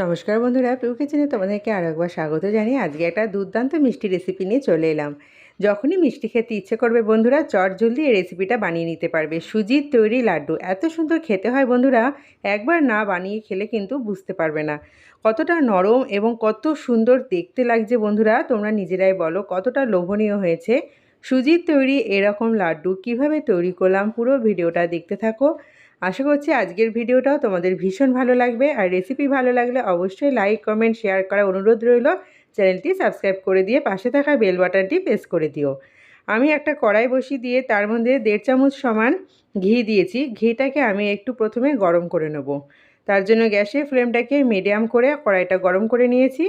নমস্কার বন্ধুরা পিউ কিচেনে তোমাদেরকে আরও একবার স্বাগত জানিয়ে আজকে একটা দুর্দান্ত মিষ্টি রেসিপি নিয়ে চলে এলাম। যখনই মিষ্টি খেতে ইচ্ছে করবে বন্ধুরা, চট জলদি এই রেসিপিটা বানিয়ে নিতে পারবে। সুজির তৈরি লাড্ডু, এত সুন্দর খেতে হয় বন্ধুরা, একবার না বানিয়ে খেলে কিন্তু বুঝতে পারবে না। কতটা নরম এবং কত সুন্দর দেখতে লাগছে বন্ধুরা, তোমরা নিজেরাই বলো, কতটা লোভনীয় হয়েছে। সুজির তৈরি এরকম লাড্ডু কীভাবে তৈরি করলাম, পুরো ভিডিওটা দেখতে থাকো। আশা করছি আজকের ভিডিওটাও তোমাদের ভীষণ ভালো লাগবে। আর রেসিপি ভালো লাগলে অবশ্যই লাইক কমেন্ট শেয়ার করা অনুরোধ রইল। চ্যানেলটি সাবস্ক্রাইব করে দিয়ে পাশে থাকা বেল বাটনটি প্রেস করে দিও। আমি একটা কড়াই বসিয়ে দিয়ে তার মধ্যে দেড় চামচ সমান ঘি দিয়েছি। ঘিটাকে আমি একটু প্রথমে গরম করে নেব। তার জন্য গ্যাসের ফ্লেমটাকে মিডিয়াম করে কড়াইটা গরম করে নিয়েছি।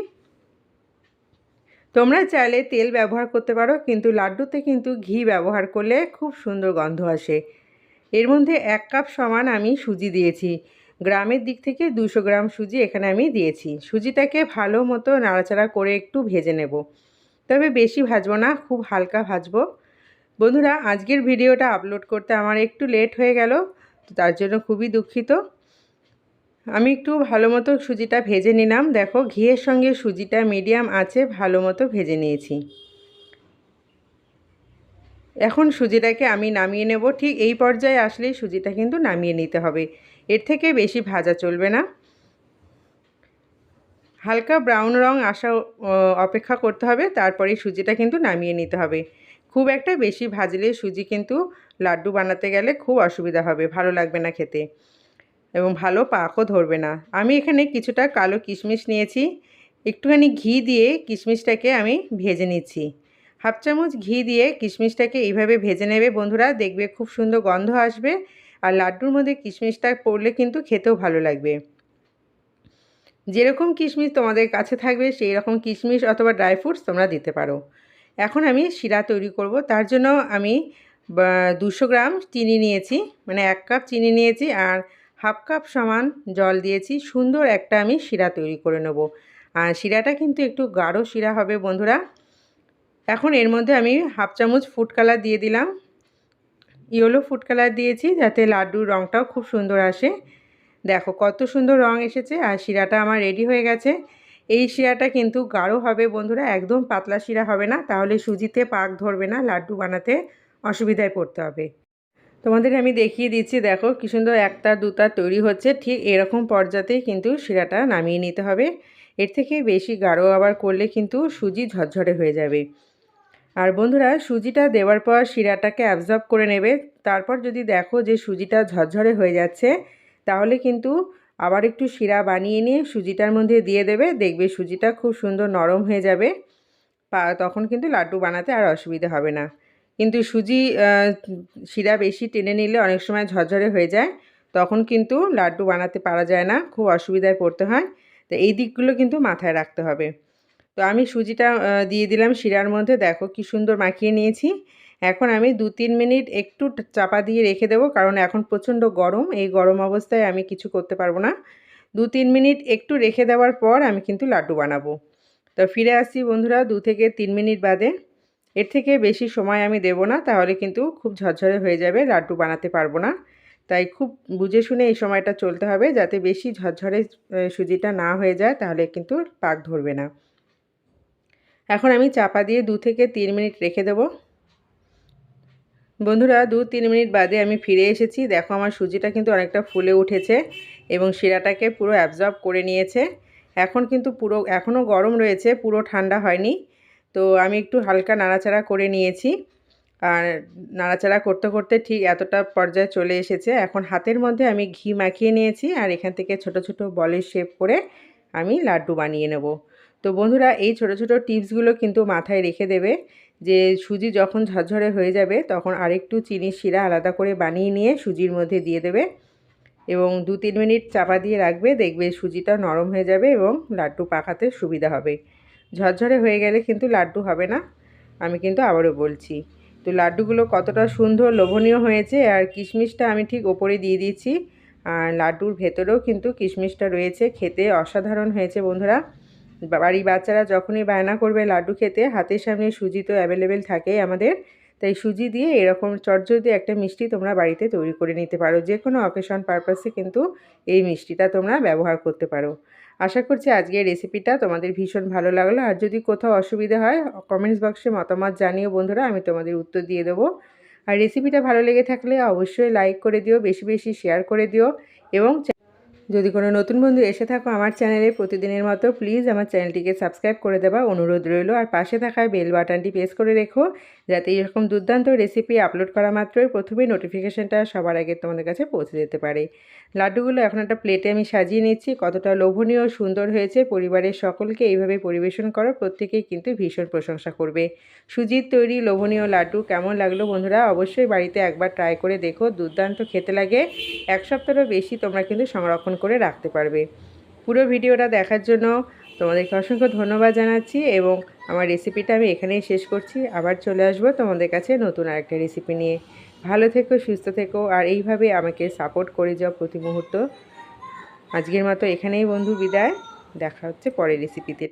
তোমরা চাইলে তেল ব্যবহার করতে পারো, কিন্তু লাড্ডুতে কিন্তু ঘি ব্যবহার করলে খুব সুন্দর গন্ধ আসে। এর মধ্যে এক কাপ সমান আমি সুজি দিয়েছি। গ্রামের দিক থেকে দুশো গ্রাম সুজি এখানে আমি দিয়েছি। সুজিটাকে ভালো মতো নাড়াচাড়া করে একটু ভেজে নেব। তবে বেশি ভাজবো না, খুব হালকা ভাজবো। বন্ধুরা, আজকের ভিডিওটা আপলোড করতে আমার একটু লেট হয়ে গেল তার জন্য খুবই দুঃখিত। আমি একটু ভালো মতো সুজিটা ভেজে নিলাম। দেখো, ঘিয়ের সঙ্গে সুজিটা মিডিয়াম আছে, ভালো মতো ভেজে নিয়েছি। এখন সুজিটাকে আমি নামিয়ে নেব। ঠিক এই পর্যায়ে আসলেই সুজিটা কিন্তু নামিয়ে নিতে হবে। এর থেকে বেশি ভাজা চলবে না। হালকা ব্রাউন রং আসা অপেক্ষা করতে হবে। তারপরে সুজিটা কিন্তু নামিয়ে নিতে হবে। খুব একটা বেশি ভাজলে সুজি কিন্তু লাড্ডু বানাতে গেলে খুব অসুবিধা হবে। ভালো লাগবে না খেতে। এবং ভালো পাকও ধরবে না। আমি এখানে কিছুটা কালো কিশমিশ নিয়েছি। একটুখানি ঘি দিয়ে কিশমিশটাকে আমি ভেজে নিচ্ছি। হাফ চামচ ঘি দিয়ে কিশমিশটাকে এইভাবে ভেজে নেবে। বন্ধুরা, দেখবে খুব সুন্দর গন্ধ আসবে। আর লাড্ডুর মধ্যে কিশমিশটা পড়লে কিন্তু খেতেও ভালো লাগবে। যেরকম কিশমিশ তোমাদের কাছে থাকবে, সেই রকম কিশমিশ অথবা ড্রাই ফ্রুটস তোমরা দিতে পারো। এখন আমি শিরা তৈরি করব। তার জন্য আমি দুশো গ্রাম চিনি নিয়েছি। মানে এক কাপ চিনি নিয়েছি আর হাফ কাপ সমান জল দিয়েছি। সুন্দর একটা আমি শিরা তৈরি করে নেব। আর শিরাটা কিন্তু একটু গাঢ় শিরা হবে বন্ধুরা। এখন এর মধ্যে আমি হাফ চামচ ফুড কালার দিয়ে দিলাম। ইয়েলো ফুড কালার দিয়েছি যাতে লাড্ডুর রঙটাও খুব সুন্দর আসে। দেখো কত সুন্দর রং এসেছে আর শিরাটা আমার রেডি হয়ে গেছে। এই শিরাটা কিন্তু গাঢ় হবে বন্ধুরা, একদম পাতলা শিরা হবে না। তাহলে সুজিতে পাক ধরবে না, লাড্ডু বানাতে অসুবিধায় পড়তে হবে। তোমাদের আমি দেখিয়ে দিচ্ছি, দেখো কী সুন্দর একটা দুটা তৈরি হচ্ছে। ঠিক এরকম পর্যাতেই কিন্তু শিরাটা নামিয়ে নিতে হবে। এর থেকে বেশি গাঢ় আবার করলে কিন্তু সুজি ঝরঝরে হয়ে যাবে। আর বন্ধুরা, সুজিটা দেওয়ার পর শিরাটাকে অ্যাবজর্ব করে নেবে। তারপর যদি দেখো যে সুজিটা ঝরঝরে হয়ে যাচ্ছে, তাহলে কিন্তু আবার একটু শিরা বানিয়ে নিয়ে সুজিটার মধ্যে দিয়ে দেবে। দেখবে সুজিটা খুব সুন্দর নরম হয়ে যাবে। তখন কিন্তু লাড্ডু বানাতে আর অসুবিধা হবে না। কিন্তু সুজি শিরা বেশি টেনে নিলে অনেক সময় ঝরঝরে হয়ে যায়। তখন কিন্তু লাড্ডু বানাতে পারা যায় না। খুব অসুবিধায় পড়তে হয়। তো এই দিকগুলো কিন্তু মাথায় রাখতে হবে। তো আমি সুজিটা দিয়ে দিলাম শিরার মধ্যে। দেখো কি সুন্দর মাখিয়ে নিয়েছি। এখন আমি দু তিন মিনিট একটু চাপা দিয়ে রেখে দেবো, কারণ এখন প্রচণ্ড গরম। এই গরম অবস্থায় আমি কিছু করতে পারব না। দু তিন মিনিট একটু রেখে দেওয়ার পর আমি কিন্তু লাড্ডু বানাবো। তো ফিরে আসছি বন্ধুরা দু থেকে তিন মিনিট বাদে। এর থেকে বেশি সময় আমি দেব না, তাহলে কিন্তু খুব ঝরঝরে হয়ে যাবে, লাড্ডু বানাতে পারব না। তাই খুব বুঝে শুনে এই সময়টা চলতে হবে, যাতে বেশি ঝরঝরে সুজিটা না হয়ে যায়, তাহলে কিন্তু পাক ধরবে না। এখন আমি চাপা দিয়ে দু থেকে তিন মিনিট রেখে দেবো। বন্ধুরা, দু তিন মিনিট বাদে আমি ফিরে এসেছি। দেখো আমার সুজিটা কিন্তু অনেকটা ফুলে উঠেছে এবং শিরাটাকে পুরো অ্যাবজর্ব করে নিয়েছে। এখন কিন্তু পুরো, এখনও গরম রয়েছে, পুরো ঠান্ডা হয়নি। তো আমি একটু হালকা নাড়াচাড়া করে নিয়েছি। আর নাড়াচাড়া করতে করতে ঠিক এতটা পর্যায়ে চলে এসেছে। এখন হাতের মধ্যে আমি ঘি মাখিয়ে নিয়েছি আর এখান থেকে ছোট ছোট বলের শেপ করে আমি লাড্ডু বানিয়ে নেব। তো বন্ধুরা এই ছোট ছোট টিপসগুলো কিন্তু মাথায় রেখে দেবে যে সুজি যখন ঝরঝরে হয়ে যাবে তখন আরেকটু চিনির শিরা আলাদা করে বানিয়ে নিয়ে সুজির মধ্যে দিয়ে দেবে এবং দু তিন মিনিট চাপা দিয়ে রাখবে, দেখবে সুজিটা নরম হয়ে যাবে এবং লাড্ডু পাকাতে সুবিধা হবে। ঝরঝরে হয়ে গেলে কিন্তু লাড্ডু হবে না, আমি কিন্তু আবারও বলছি। তো লাড্ডুগুলো কতটা সুন্দর লোভনীয় হয়েছে আর কিশমিশটা আমি ঠিক ওপরে দিয়ে দিয়েছি। আর লাড্ডুর ভেতরেও কিন্তু কিশমিশটা রয়েছে, খেতে অসাধারণ হয়েছে বন্ধুরা। বাড়ির বাচ্চারা যখনই বায়না করবে লাড্ডু খেতে, হাতের সামনে সুজি তো অ্যাভেলেবেল থাকে আমাদের। তাই সুজি দিয়ে এরকম চটজলদি একটা মিষ্টি তোমরা বাড়িতে তৈরি করে নিতে পারো। যে কোনো অকেশন পারপাসে কিন্তু এই মিষ্টিটা তোমরা ব্যবহার করতে পারো। আশা করছি আজকের রেসিপিটা তোমাদের ভীষণ ভালো লাগল। আর যদি কোথাও অসুবিধা হয় কমেন্টস বক্সে মতামত জানিও বন্ধুরা, আমি তোমাদের উত্তর দিয়ে দেবো। আর রেসিপিটা ভালো লেগে থাকলে অবশ্যই লাইক করে দিও, বেশি বেশি শেয়ার করে দিও এবং যদি কোনো নতুন বন্ধু এসে থাকো আমার চ্যানেলে প্রতিদিনের মতো প্লিজ আমার চ্যানেলটিকে সাবস্ক্রাইব করে দেওয়া অনুরোধ রইল, আর পাশে থাকা বেল বাটনটি প্রেস করে রেখো, যাতে এরকম দুর্দান্ত রেসিপি আপলোড করা মাত্রই প্রথমেই নোটিফিকেশানটা সবার আগে তোমাদের কাছে পৌঁছে যেতে পারে। লাড্ডুগুলো এখন একটা প্লেটে আমি সাজিয়ে নিচ্ছি, কতটা লোভনীয় সুন্দর হয়েছে। পরিবারের সকলকে এইভাবে পরিবেশন করো, প্রত্যেকেই কিন্তু ভীষণ প্রশংসা করবে। সুজির তৈরি লোভনীয় লাড্ডু কেমন লাগল বন্ধুরা? অবশ্যই বাড়িতে একবার ট্রাই করে দেখো, দুর্দান্ত খেতে লাগে। এক সপ্তাহেরও বেশি তোমরা কিন্তু সংরক্ষণ করে রাখতে পারবে। পুরো ভিডিওটা দেখার জন্য তোমাদেরকে অসংখ্য ধন্যবাদ জানাচ্ছি এবং আমার রেসিপিটা আমি এখানেই শেষ করছি। আবার চলে আসব তোমাদের কাছে নতুন আরেকটা রেসিপি নিয়ে। ভালো থেকো, সুস্থ থেকো, আর এইভাবে আমাকে সাপোর্ট করে যাও প্রতি মুহূর্ত। আজকের মতো এখানেই বন্ধু, বিদায়। দেখা হচ্ছে পরের রেসিপিতে